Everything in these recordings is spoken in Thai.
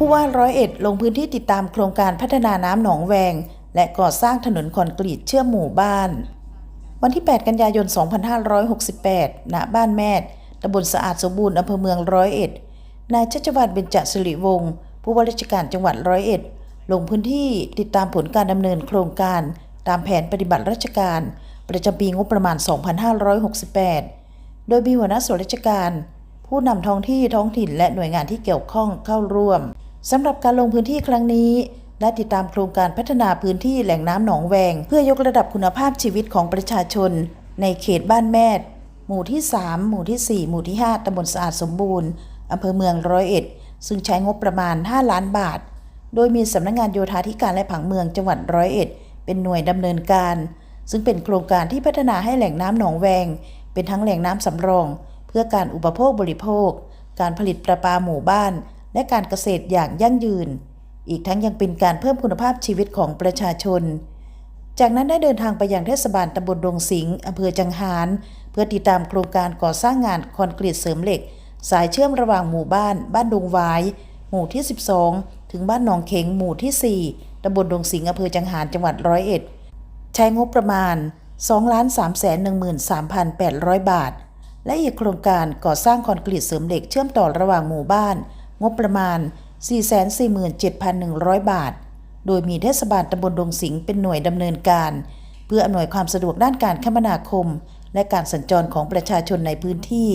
ผู้ว่าร้อยเอ็ดลงพื้นที่ติดตามโครงการพัฒนาน้ำหนองแวง และก่อสร้างถนนคอนกรีตเชื่อมหมู่บ้าน วันที่ 8 กันยายน 2568 ณ บ้านแมดตำบลสะอาดสมบูรณ์อำเภอเมืองร้อยเอ็ด นายชัชวานเบญจสิริวงศ์ผู้ว่าราชการจังหวัดร้อยเอ็ด ลงพื้นที่ติดตามผลการดำเนินโครงการ ตามแผนปฏิบัติราชการ ประจำปีงบประมาณ 2568 โดยมีหัวหน้าส่วนราชการ ผู้นำท้องที่ท้องถิ่นและหน่วยงานที่เกี่ยวข้องเข้าร่วม สำหรับการลงพื้นที่ครั้งนี้ ได้ติดตามโครงการพัฒนาพื้นที่แหล่งน้ำหนองแวง เพื่อยกระดับคุณภาพชีวิตของประชาชน ในเขตบ้านแมดหมู่ที่ 3 หมู่ที่ 4 หมู่ที่ 5ตำบลสะอาดสมบูรณ์อำเภอเมืองร้อยเอ็ด ซึ่งใช้งบประมาณ 5 ล้านบาท โดยมีสำนักงงานโยธาธิการและผังเมืองจังหวัดร้อยเอ็ด เป็นหน่วยดำเนินการ ซึ่งเป็นโครงการที่พัฒนาให้แหล่งน้ำหนองแวง เป็นทั้งแหล่งน้ำสำรอง เพื่อการอุปโภคบริโภค การผลิตประปาหมู่บ้าน และการเกษตรอย่างยั่งยืน อีกทั้งยังเป็นการเพิ่มคุณภาพชีวิตของประชาชน จากนั้นได้เดินทางไปยังเทศบาลตำบลดงสิงห์อำเภอจังหาร เพื่อติดตามโครงการก่อสร้างงานคอนกรีตเสริมเหล็ก สายเชื่อมระหว่างหมู่บ้าน บ้านดงวาย หมู่ที่ 12 ถึงบ้านหนองเข็งหมู่ที่ 4ตำบลดงสิงห์อำเภอจังหารจังหวัดร้อยเอ็ดใช้งบประมาณ 2,313,800 บาทและอีกโครงการก่อสร้างคอนกรีตเสริมเหล็กเชื่อมต่อระหว่างหมู่บ้าน งบประมาณ 447,100 บาท โดยมีเทศบาลตำบลดงสิงห์เป็นหน่วยดำเนินการ เพื่ออำนวยความสะดวกด้านการคมนาคม และการสัญจรของประชาชนในพื้นที่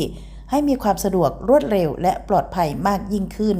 ให้มีความสะดวกรวดเร็วและปลอดภัยมากยิ่งขึ้น